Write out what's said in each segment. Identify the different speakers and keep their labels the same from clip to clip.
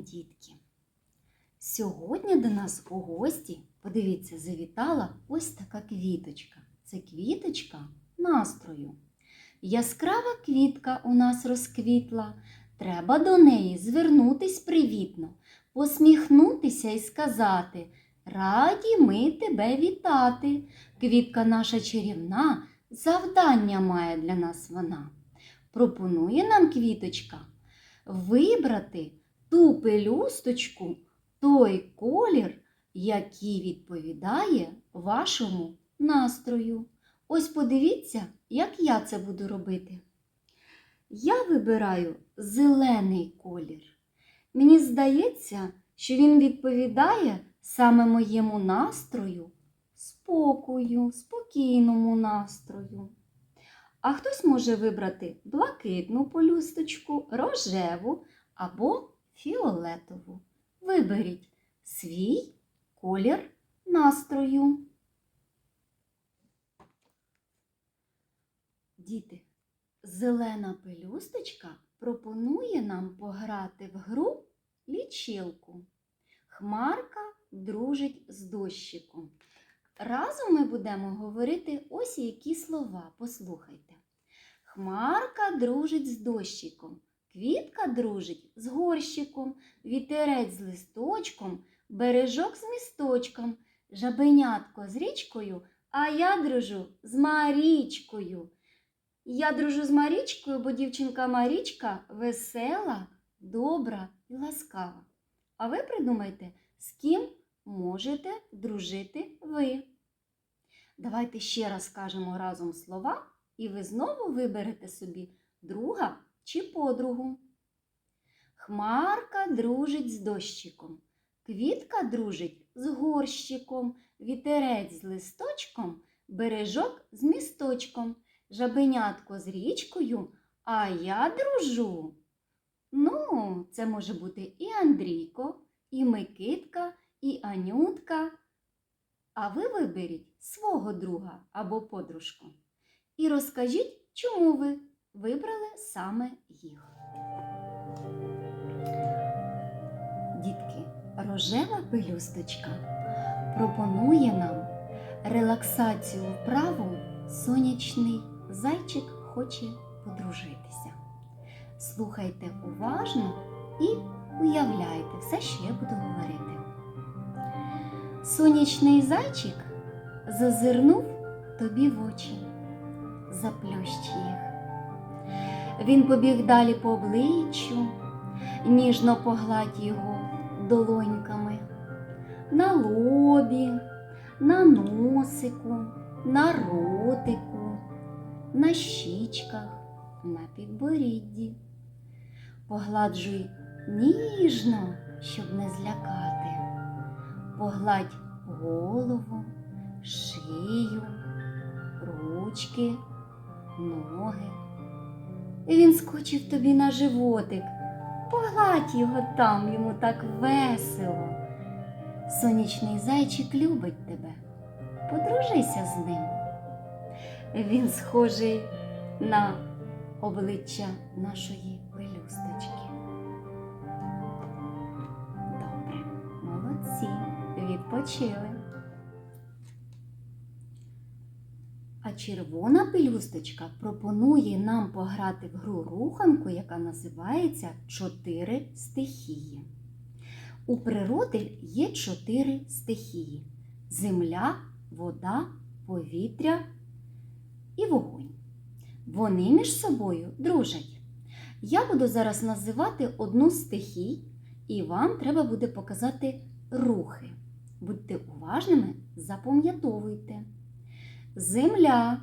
Speaker 1: дітки! Сьогодні до нас у гості, подивіться, завітала ось така квіточка. Це квіточка настрою. Яскрава квітка у нас розквітла. Треба до неї звернутись привітно, посміхнутися і сказати Раді ми тебе вітати. Квітка наша чарівна, завдання має для нас вона. Пропонує нам квіточка вибрати ту пелюсточку, той колір, який відповідає вашому настрою. Ось подивіться, як я це буду робити. Я вибираю зелений колір. Мені здається, що він відповідає саме моєму настрою, спокою, спокійному настрою. А хтось може вибрати блакитну полюсточку, рожеву або фіолетову. Виберіть свій колір настрою. Діти, зелена пелюсточка пропонує нам пограти в гру лічилку. Хмарка дружить з дощиком. Разом ми будемо говорити ось які слова. Послухайте. Хмарка дружить з дощиком, квітка дружить з горщиком, вітерець з листочком, бережок з місточком, жабенятко з річкою, а я дружу з Марічкою. Я дружу з Марічкою, бо дівчинка Марічка весела, добра і ласкава. А ви придумайте, з ким можете дружити ви. Давайте ще раз скажемо разом слова, і ви знову виберете собі друга чи подругу. Хмарка дружить з дощиком, квітка дружить з горщиком, вітерець з листочком, бережок з місточком, жабенятко з річкою, а я дружу. Ну, це може бути і Андрійко, і Микитка, і Анютка. А ви виберіть свого друга або подружку. І розкажіть, чому ви вибрали саме їх. Дітки, рожева пелюсточка пропонує нам релаксацію вправу сонячний зайчик хоче подружитися. Слухайте уважно і уявляйте все, що я буду говорити. Сонячний зайчик зазирнув тобі в очі, заплющ їх. Він побіг далі по обличчю, ніжно погладь його долоньками на лобі, на носику, на ротику, на щічках, на підборідді. Погладжуй ніжно, щоб не злякати. Погладь голову, шию, ручки, ноги. Він скочив тобі на животик. Погладь його там, йому так весело. Сонячний зайчик любить тебе. Подружися з ним. Він схожий на обличчя нашої пелюсточки. Добре, молодці, відпочили. Червона пелюсточка пропонує нам пограти в гру руханку, яка називається Чотири стихії. У природи є чотири стихії: земля, вода, повітря і вогонь. Вони між собою дружать. Я буду зараз називати одну з стихій, і вам треба буде показати рухи. Будьте уважними, запам'ятовуйте. Земля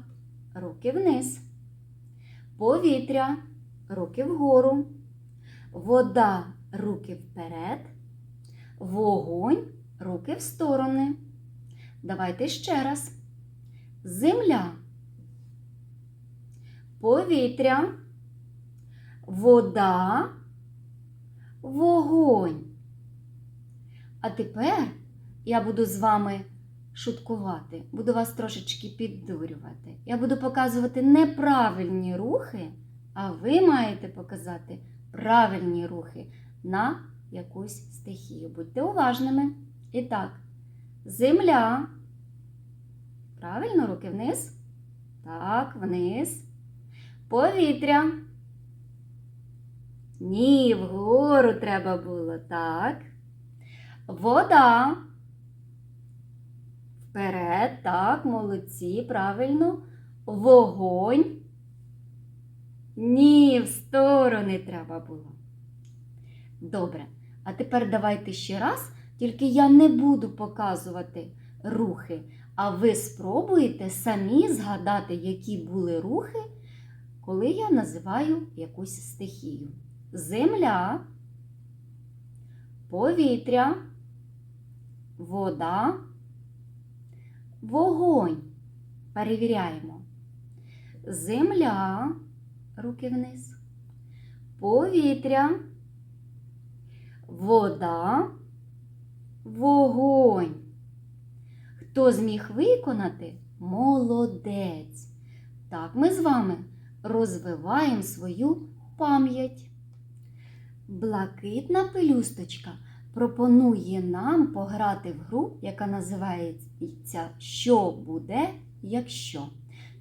Speaker 1: руки вниз, повітря руки вгору, вода руки вперед, вогонь руки в сторони. Давайте ще раз. Земля, повітря, вода, вогонь. А тепер я буду з вами шуткувати, буду вас трошечки піддурювати. Я буду показувати неправильні рухи, а ви маєте показати правильні рухи на якусь стихію. Будьте уважними. І так, земля. Правильно, руки вниз. Так, вниз. Повітря. Ні, вгору треба було. Так. Вода. Вперед, так, молодці, правильно. Вогонь. Ні, в сторони треба було. Добре. А тепер давайте ще раз, тільки я не буду показувати рухи, а ви спробуєте самі згадати, які були рухи, коли я називаю якусь стихію. Земля, повітря, вода, вогонь. Перевіряємо. Земля, руки вниз, повітря, вода, вогонь. Хто зміг виконати? Молодець. Так, ми з вами розвиваємо свою пам'ять. Блакитна пелюсточка пропонує нам пограти в гру, яка називається Що буде, якщо.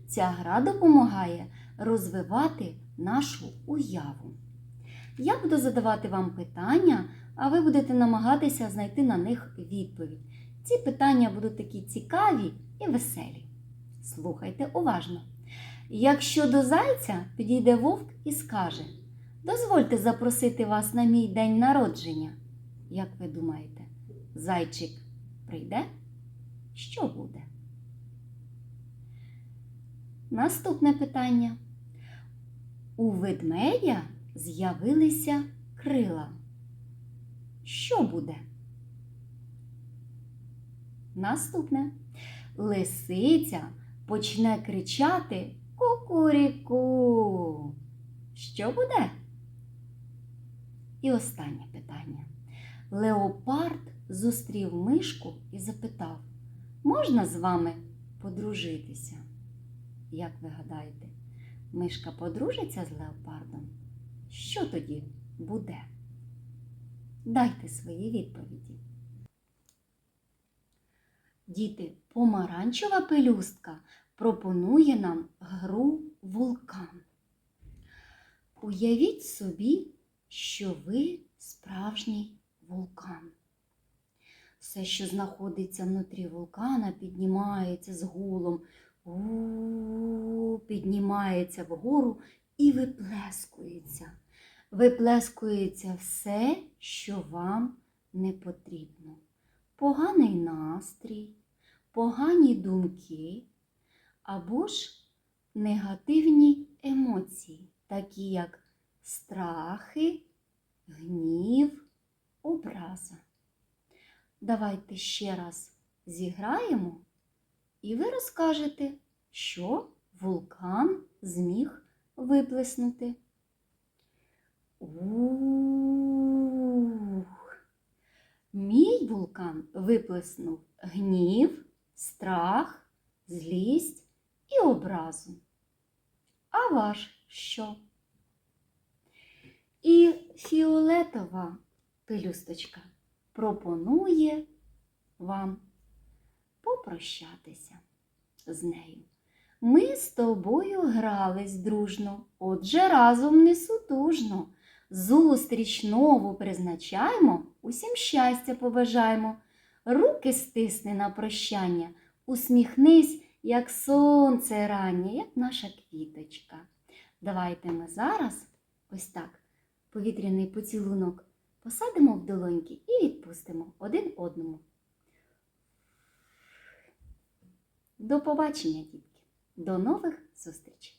Speaker 1: Ця гра допомагає розвивати нашу уяву. Я буду задавати вам питання, а ви будете намагатися знайти на них відповідь. Ці питання будуть такі цікаві і веселі. Слухайте уважно. Якщо до зайця підійде вовк і скаже: Дозвольте запросити вас на мій день народження. Як ви думаєте, зайчик прийде? Що буде? Наступне питання. У ведмедя з'явилися крила. Що буде? Наступне. Лисиця почне кричати Кукуріку. Що буде? І останнє питання. Леопард зустрів мишку і запитав, можна з вами подружитися? Як ви гадаєте, мишка подружиться з леопардом? Що тоді буде? Дайте свої відповіді. Діти, помаранчева пелюстка пропонує нам гру вулкан. Уявіть собі, що ви справжній вулкан. Все, що знаходиться внутрі вулкана, піднімається з гулом, у піднімається вгору і виплескується. Виплескується все, що вам не потрібно. Поганий настрій, погані думки або ж негативні емоції, такі як страхи, гнів, образа. Давайте ще раз зіграємо, і ви розкажете, що вулкан зміг виплеснути. Ух! Мій вулкан виплеснув гнів, страх, злість і образу. А ваш що? І фіолетова пелюсточка пропонує вам попрощатися з нею. Ми з тобою грались дружно, отже разом не сутужно. Зустріч нову призначаємо, усім щастя побажаємо. Руки стисни на прощання, усміхнись, як сонце раннє, як наша квіточка. Давайте ми зараз ось так повітряний поцілунок посадимо в долоньки і відпустимо один одному. До побачення, дітки! До нових зустрічей!